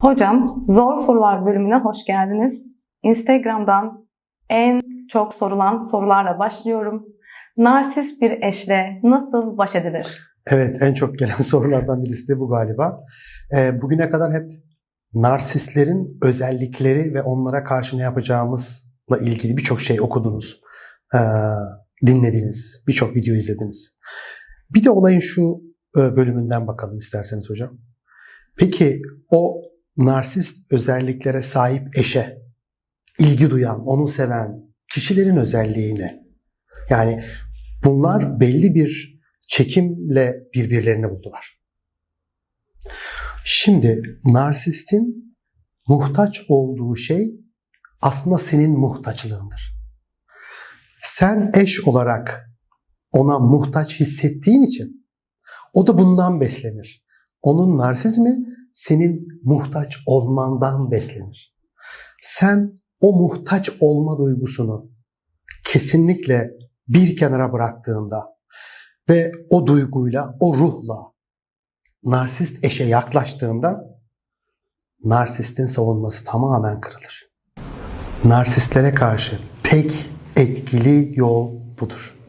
Hocam, Zor Sorular bölümüne hoş geldiniz. Instagram'dan en çok sorulan sorularla başlıyorum. Narsist bir eşle nasıl baş edilir? Evet, en çok gelen sorulardan birisi de bu galiba. Ee, bugüne kadar hep narsistlerin özellikleri ve onlara karşı ne yapacağımızla ilgili birçok şey okudunuz, ee, dinlediniz, birçok video izlediniz. Bir de olayın şu e, bölümünden bakalım isterseniz hocam. Peki o narsist özelliklere sahip eşe ilgi duyan, onu seven kişilerin özelliği ne? Yani bunlar belli bir çekimle birbirlerini buldular. Şimdi narsistin muhtaç olduğu şey aslında senin muhtaçlığındır. Sen eş olarak ona muhtaç hissettiğin için o da bundan beslenir. Onun narsizmi senin muhtaç olmandan beslenir. Sen o muhtaç olma duygusunu kesinlikle bir kenara bıraktığında ve o duyguyla, o ruhla narsist eşe yaklaştığında narsistin savunması tamamen kırılır. Narsistlere karşı tek etkili yol budur.